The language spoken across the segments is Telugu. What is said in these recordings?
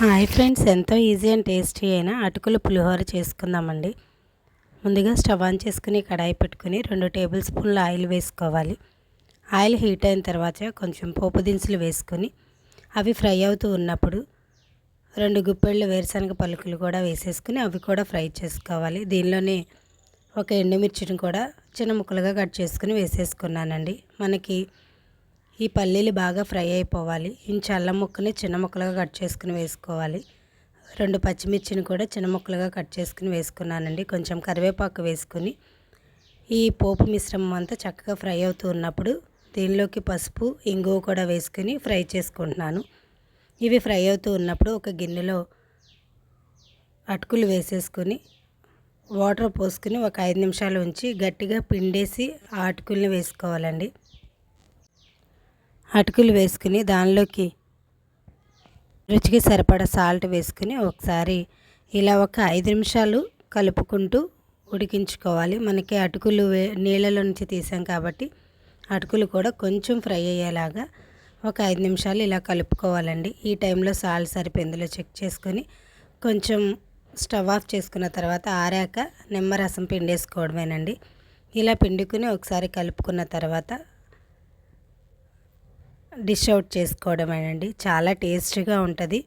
హాయ్ ఫ్రెండ్స్ ఎంతో ఈజీ అండ్ టేస్టీ అయిన అటుకులు పులిహోర చేసుకుందామండి. ముందుగా స్టవ్ ఆన్ చేసుకుని కడాయి పెట్టుకుని రెండు టేబుల్ స్పూన్ల ఆయిల్ వేసుకోవాలి. ఆయిల్ హీట్ అయిన తర్వాత కొంచెం పోపు దినుసులు వేసుకొని అవి ఫ్రై అవుతూ ఉన్నప్పుడు రెండు గుప్పెళ్ళు వేరుశనగ పలుకులు కూడా వేసేసుకుని అవి కూడా ఫ్రై చేసుకోవాలి. దీనిలోనే ఒక ఎండుమిర్చిని కూడా చిన్న ముక్కలుగా కట్ చేసుకుని వేసేసుకున్నానండి. మనకి ఈ పల్లీలు బాగా ఫ్రై అయిపోవాలి. ఇంచు అల్లం ముక్కని చిన్న ముక్కలుగా కట్ చేసుకుని వేసుకోవాలి. రెండు పచ్చిమిర్చిని కూడా చిన్న ముక్కలుగా కట్ చేసుకుని వేసుకున్నానండి. కొంచెం కరివేపాకు వేసుకుని ఈ పోపు మిశ్రమం అంతా చక్కగా ఫ్రై అవుతూ ఉన్నప్పుడు దీనిలోకి పసుపు ఇంగువ కూడా వేసుకుని ఫ్రై చేసుకుంటున్నాను. ఇవి ఫ్రై అవుతూ ఉన్నప్పుడు ఒక గిన్నెలో అటుకులు వేసేసుకొని వాటర్ పోసుకుని ఒక ఐదు నిమిషాలు ఉంచి గట్టిగా పిండేసి ఆ అటుకుల్ని వేసుకోవాలండి. అటుకులు వేసుకుని దానిలోకి రుచికి సరిపడా సాల్ట్ వేసుకుని ఒకసారి ఇలా ఒక ఐదు నిమిషాలు కలుపుకుంటూ ఉడికించుకోవాలి. మనకి అటుకులు వే నీళ్ళలో నుంచి తీసాం కాబట్టి అటుకులు కూడా కొంచెం ఫ్రై అయ్యేలాగా ఒక ఐదు నిమిషాలు ఇలా కలుపుకోవాలండి. ఈ టైంలో సాల్ట్ సరిపోయిందిలో చెక్ చేసుకొని కొంచెం స్టవ్ ఆఫ్ చేసుకున్న తర్వాత ఆరాక నిమ్మరసం పిండేసుకోవడమేనండి. ఇలా పిండుకుని ఒకసారి కలుపుకున్న తర్వాత డిష్ అవుట్ చేసుకోవడమేనండి. చాలా టేస్టీగా ఉంటుంది.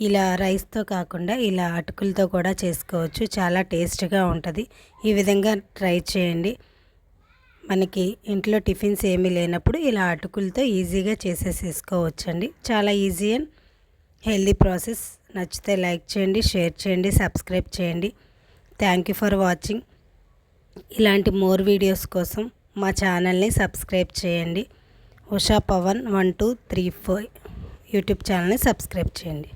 ఇలా రైస్తో కాకుండా ఇలా అటుకులతో కూడా చేసుకోవచ్చు. చాలా టేస్ట్గా ఉంటుంది. ఈ విధంగా ట్రై చేయండి. మనకి ఇంట్లో టిఫిన్స్ ఏమీ లేనప్పుడు ఇలా అటుకులతో ఈజీగా చేసేసేసుకోవచ్చండి. చాలా ఈజీ అండ్ హెల్దీ ప్రాసెస్. నచ్చితే లైక్ చేయండి షేర్ చేయండి సబ్స్క్రైబ్ చేయండి. Thank you for watching. ఇలాంటి మోర్ వీడియోస్ కోసం మా ఛానల్ని సబ్స్క్రైబ్ చేయండి. Usha Pavan one two three four YouTube ఛానల్ని సబ్స్క్రైబ్ చేయండి.